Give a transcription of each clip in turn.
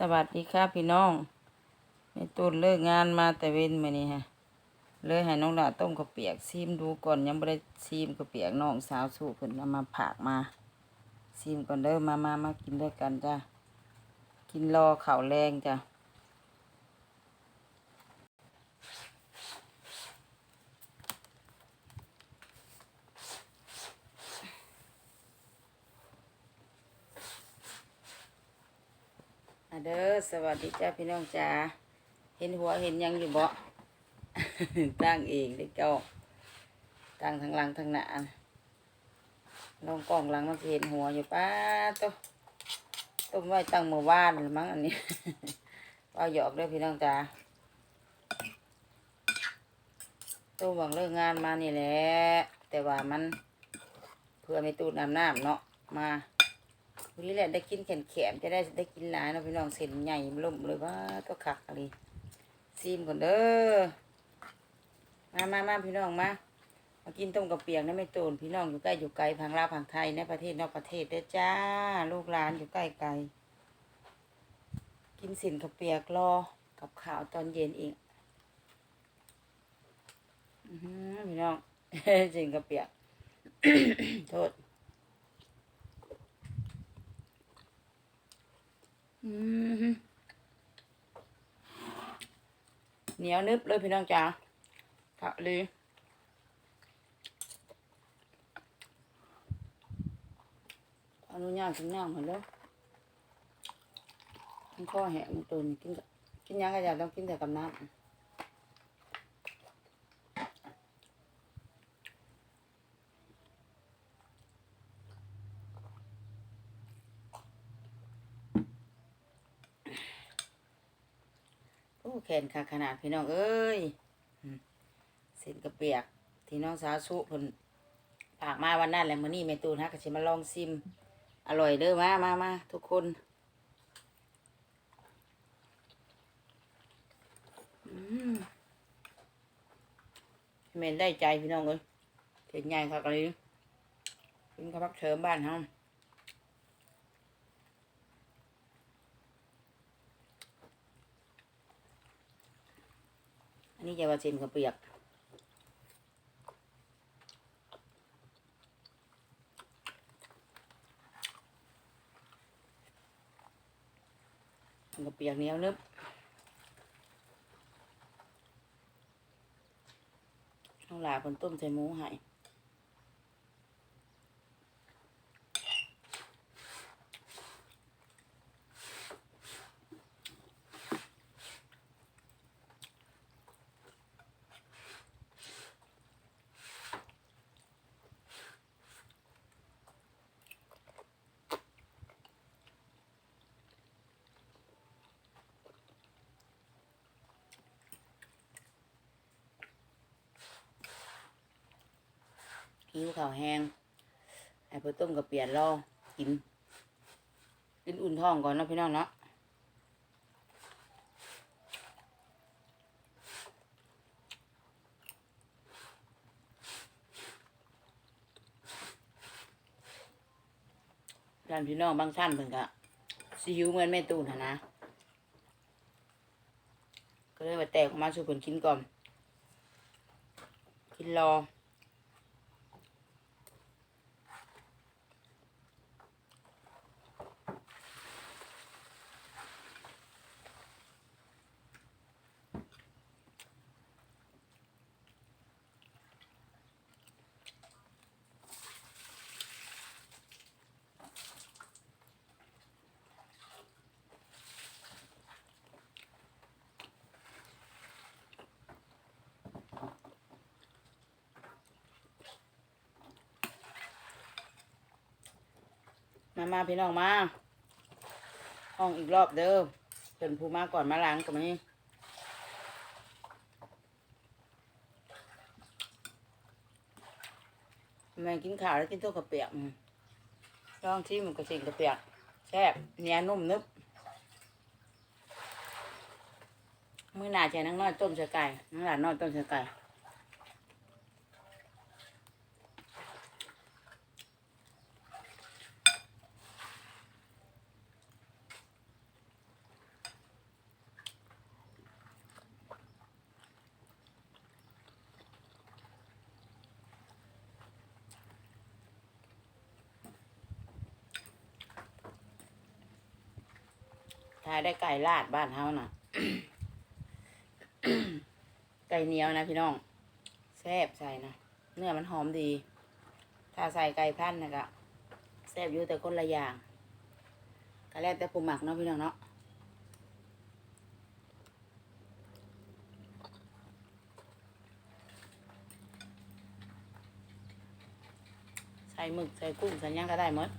สวัสดีค่ะพี่น้องแม่ตูนเลิกงานมาแต่เว้นมานี่ฮะ เลยให้น้องหลาต้มกระเปียกซีมดูก่อนยังไม่ได้ซีมกระเปียกน้องสาวสู่เพิ่นเอามาผักมาซีมก่อนเด้อมามามากินด้วยกันจ้ะกินรอข่าวแรงจ้ะ เด้อสวัสดีจ้าพี่น้องจ้าเห็นหัวเห็นยังอยู่บ่ตั้งเองได้เจ้าตั้งทางหลังทางหน้าลองกล้องหลังมันเห็นหัวอยู่ป้าโตะต้มไว้ตั้งเมื่อวานหรือมั้งอันนี้ว่าหยอกเด้อพี่น้องจ้าต้หวังเลิกงานมานี่แหละแต่ว่ามันเพื่อไม่ตูดน้ำน้ำเนาะมา วันนี้แหละได้กินแขนแขนๆจะได้ได้กินหลายเนาะพี่น้องเส้นใหญ่ล่มเลยว่าตัวขักอะไรซีมก่อนเด้อมามามาพี่น้องมามากินต้มกับเปียกนะไม่ตูนพี่น้องอยู่ใกล้อยู่ไกลพังลาวพังไทยในประเทศนอกประเทศเด้จ้า ลูกหลานอยู่ใกล้ไกล กินสินกับเปียกรอกับข้าวตอนเย็นอีกอื้อหือพี่น้องสินกับเปียก โทษอือหือ เหนียวนึบเลยพี่น้องจ้าค่ะเลยอนุญาตกินน้ำเหมือนเดิมกินข้อแหะมันตุนกินกินหยังก็อยาต้องกินแต่กับน้ำ แขนขาขนาดพี่น้องเอ้ยเส้นกระเปียก ที่น้องสาวสุเพิ่นฝากมาวันนั้นแหละมื้อนี้แม่ตูนฮะก็สิมาลองซิม อร่อยเด้อมามามาทุกคนอืมแม่นได้ใจพี่น้องเอ้ยเห็นใหญ่คักเลยกินข้าวผักเถิมบ้านเฮา นี่จะว่าเส้นกระเปียกกับเปียกเหนียวนึบน้องหลาคนต้มใส่หมูให้ หิวข้าวแห้งไอ้พอต้มก็เปลี่ยนรอกินกินอุ่นท้องก่อนนะพี่น้องเนาะท่านพี่น้องบางท่านเพิ่นก็สิหิวเหมือนแม่ตูนนะ ก็เลยว่าแตกออกมาสู่เพิ่นกินก่อน กินรอ มามาพี่น้องมาห้องอีกรอบเด้อเป็นผู้มาก่อนมาล้างกับนี้แม่กินข้าวแล้วกินตัวกระเปียกลองที่มันกระสิงกระเปียกแซ่บเนียนุ่มนึบมือหนาใจนังนอยต้มเสือไก่นังหลานนอยต้มเสือไก่ ทาได้ไก่ลาดบ้านเฮาน่ะ ไก่เหนียวนะพี่น้องแซ่บใส่นะเนื้อมันหอมดี ถ้าใส่ไก่พันนะก็แซ่บอยู่แต่คนละอย่างก็แล้วแต่ผู้หมักเนาะพี่น้องเนาะใส่หมึกใส่กุ้งใส่หยังก็ได้หมด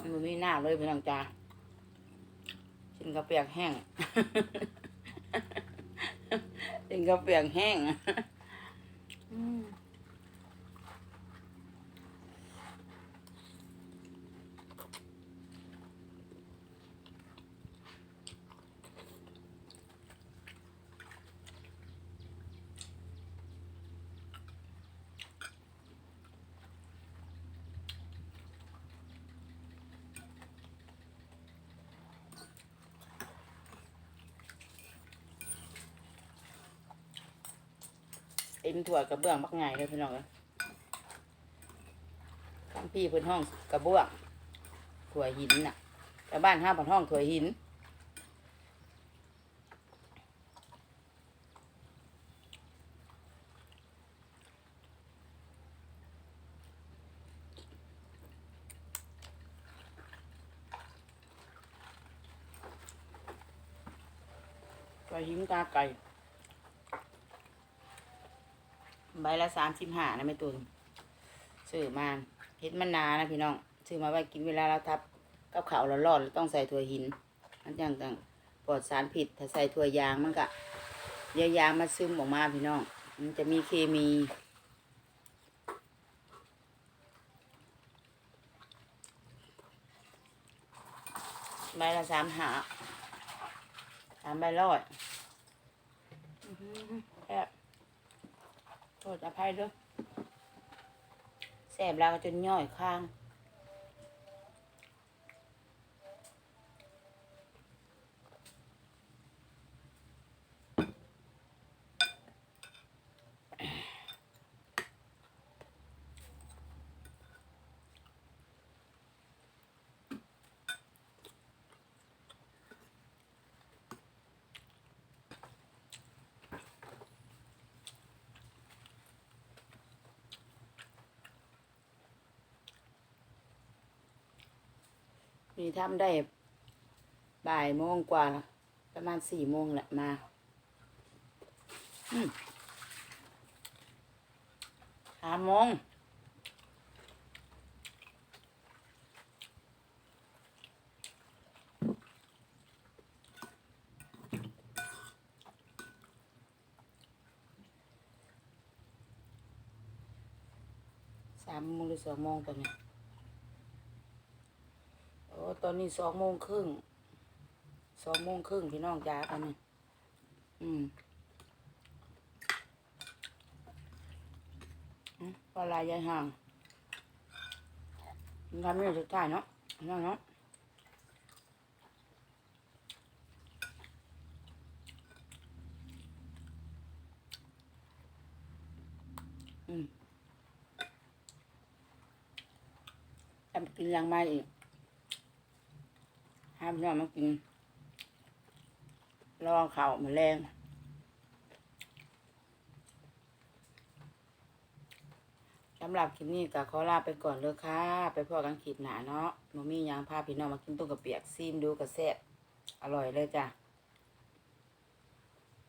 มันบ่มี หน้าเลยพี่น้องจ้ากินกระเปียกแห้งกินกระเปียกแห้งอืม เต็มถั่วกระเบื้องบักไงเลยพี่น้องเอ้ยคำพี่เพื้นห้องกระเบื้องถั่วหินน่ะแต่บ้านห้าพันห้องถั่วหินถั่วหินกาไก่ ใบละสามสิบห้านะไม่ตุนซื้อมาเห็ดมันนานะพี่น้องซื้อมาไว้กินเวลาเราทับกับข้าวร้อนๆต้องใส่ถั่วหินมันจังจังปลอดสารผิดถ้าใส่ถั่วยางมันก็เดี๋ยวยางมาซึมออกมาพี่น้องมันจะมีเคมีใบละสามหาสามใบร้อยอื้อหือแซ่บ โท ษอภัยด้วยแสบแล้วก็จนย่อยข้าง นี่ทำได้บ่ายโมงกว่า ประมาณสี่โมงแหละมาสามโมงสามโมงหรือสองโมงตอนนี้ อ้ตอนนี้สองโมงครึ่ง สองโมงครึ่งพี่น้องจ้าตอนนี้อืมอืมปลาลายยายห่างทำเนี่ยสุดท้ายเนาะพี่น้องเนาะอืมทำกินยังไม่อีกามน้องมากินลองเข่ามาแรงสำหรับคลิปนี้ก็ขอลาไปก่อนเลยค่ะ ไปพอกันคลิปหนาเนาะมมี่ยังพาพี่น้องมากินต้มกระเปียกซีมดูกระแซ่บอร่อยเลยจ้ะ